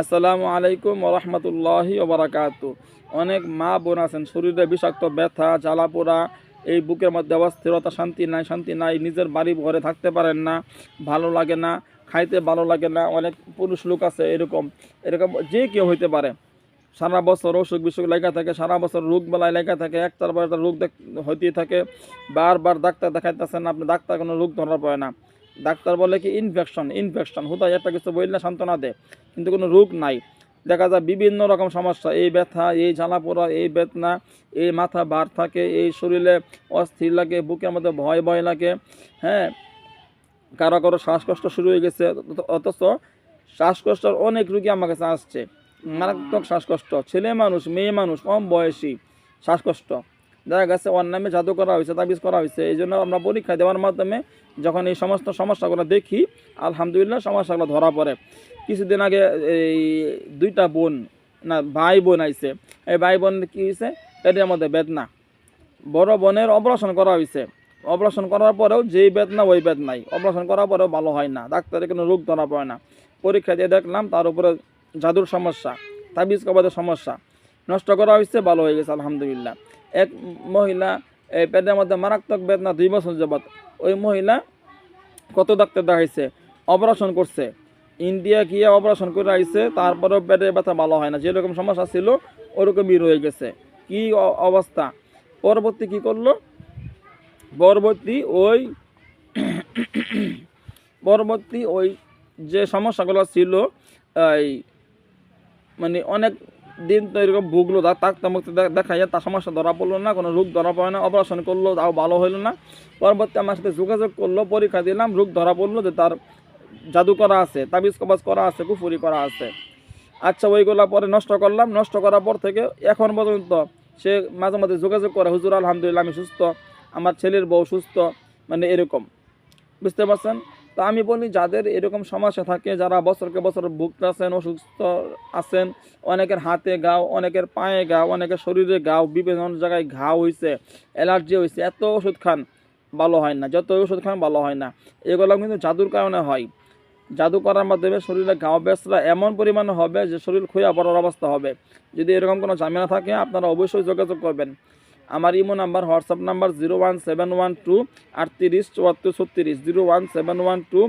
আসসালামু আলাইকুম ওরহমতুল্লাহি ওবরাকাতু অনেক মা বোন আছেন, শরীরে বিষাক্ত ব্যথা, জ্বালাপোড়া, এই বুকের মধ্যে অস্থিরতা, শান্তি নাই শান্তি নাই, নিজের বাড়ি ঘরে থাকতে পারেন না, ভালো লাগে না, খাইতে ভালো লাগে না, অনেক পুরুষ লোক আছে এরকম এরকম যে কেউ হইতে পারে। সারা বছর অসুখ বিসুখ লেখা থাকে, সারা বছর রোগ বেলায় লেখা থাকে, একটার পর একটা রোগ হইতেই থাকে, বারবার ডাক্তার দেখাইতেছেন, আপনি ডাক্তার কোনো রোগ ধরা পড়ে না। ডাক্তার বলে কি ইনফেকশন ইনফেকশন হুদায় একটা কিছু বললে সান্ত্বনা দেয় কিন্তু কোনো রোগ নাই। দেখা যায় বিভিন্ন রকম সমস্যা এই ব্যথা এই জ্বালা পোড়া এই বেদনা এই মাথা ভার থাকে এই শরীরে অস্থির লাগে বুকের মধ্যে ভয় ভয় লাগে হ্যাঁ? কারও কারও শ্বাসকষ্ট শুরু হয়ে গেছে অথচ শ্বাসকষ্টের অনেক রুগী আমার কাছে আসছে। মারাত্মক শ্বাসকষ্ট ছেলে মানুষ মেয়ে মানুষ কম বয়সী শ্বাসকষ্ট। দেখা গেছে নামে জাদু করা হয়েছে, তাবিজ করা হয়েছে, এই জন্য আমরা পরীক্ষা দেওয়ার মাধ্যমে যখন এই সমস্ত সমস্যাগুলো দেখি, আলহামদুলিল্লাহ সমস্যাগুলো ধরা পড়ে। কিছুদিন আগে এই দুইটা বোন, না, ভাই বোন আইছে। এই ভাই বোন কী হয়েছে পেটের মধ্যে বেদনা। বড় বোনের অপারেশন করা হয়েছে অপারেশন করার পরেও যেই বেদনা, ওই বেদনাই। অপারেশন করার পরেও ভালো হয় না। ডাক্তারের কোনো রোগ ধরা পড়ে না। পরীক্ষা দিয়ে দেখলাম তার উপরে জাদুর সমস্যা, তাবিজ কবাদের সমস্যা। নষ্ট করা হয়েছে, ভালো হয়ে গেছে, আলহামদুলিল্লাহ। এক মহিলা, এই পেটের মধ্যে মারাত্মক বেদনা, দুই বছর যাবত ওই মহিলা কত ডাক্তার দেখাইছে? অপারেশন করছে। ইন্ডিয়া গিয়ে অপারেশন করে আইছে, তারপরেও পেটের ব্যথা ভালো হয় না। যেরকম সমস্যা ছিল, ওরকমই রয়ে গেছে। কি অবস্থা? পরবর্তী কি করল? পরবর্তী ওই পরবর্তী ওই যে সমস্যাগুলো ছিল, এই মানে অনেক দিন তো এরকম ভুগলো তাক তামুক দেখাইয়া তার সমস্যা ধরা পড়ল না, কোনো রোগ ধরা পড়ে না অপারেশন করল, তাও ভালো হইল না। পরবর্তী আমার সাথে যোগাযোগ করল, পরীক্ষা দিলাম, রোগ ধরা পড়ল যে তার জাদু করা আছে, তাবিজ কবাজ করা আছে, কুফুরি করা আছে। আচ্ছা ওইগুলা পরে নষ্ট করলাম, নষ্ট করার পর থেকে এখন পর্যন্ত সে মাঝে মাঝে যোগাযোগ করে, হুজুর, আলহামদুলিল্লাহ, আমি সুস্থ, আমার ছেলের বউ সুস্থ মানে এরকম। বুঝতে পারছেন? তা আমি বলি, যাদের এরকম সমস্যা থাকে, যারা বছরকে বছর ভুগতেছেন অসুস্থ আছেন, অনেকের হাতে গাও অনেকের পায়ে গাও অনেকের শরীরে গাও বিভিন্ন জায়গায় ঘাও হয়েছে অ্যালার্জি হয়েছে এত ওষুধ খান ভালো হয় না, যত ওষুধ খান ভালো হয় না। এগুলো কিন্তু জাদুর কারণে হয়। জাদু করার মাধ্যমে শরীরে ঘাও বেসরা এমন পরিমাণে হবে যে শরীর ক্ষয়া পড়ার অবস্থা হবে। যদি এরকম কোনো ঝামেলা থাকে, আপনারা অবশ্যই যোগাযোগ করবেন। আমার Imo number, WhatsApp number zero one seven one two আটত্রিশ চুয়াত্তর ছত্রিশ, zero one seven one two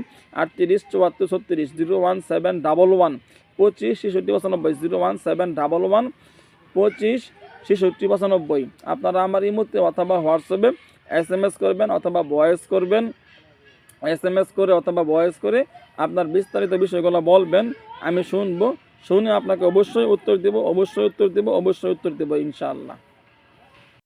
আটত্রিশ চুয়াত্তর ছত্রিশ, zero one seven double one পঁচিশ ছেষট্টি পঁচানব্বই, zero one seven double one পঁচিশ ছেষট্টি পঁচানব্বই। আপনারা আমার ইমোতে অথবা হোয়াটসঅ্যাপে এস এম এস করবেন অথবা ভয়েস করবেন এস এম এস করে অথবা ভয়েস করে আপনার বিস্তারিত বিষয়গুলো বলবেন, আমি শুনব, শুনে আপনাকে অবশ্যই উত্তর দেব, অবশ্যই উত্তর দেব, অবশ্যই উত্তর দেবো, ইনশাআল্লাহ।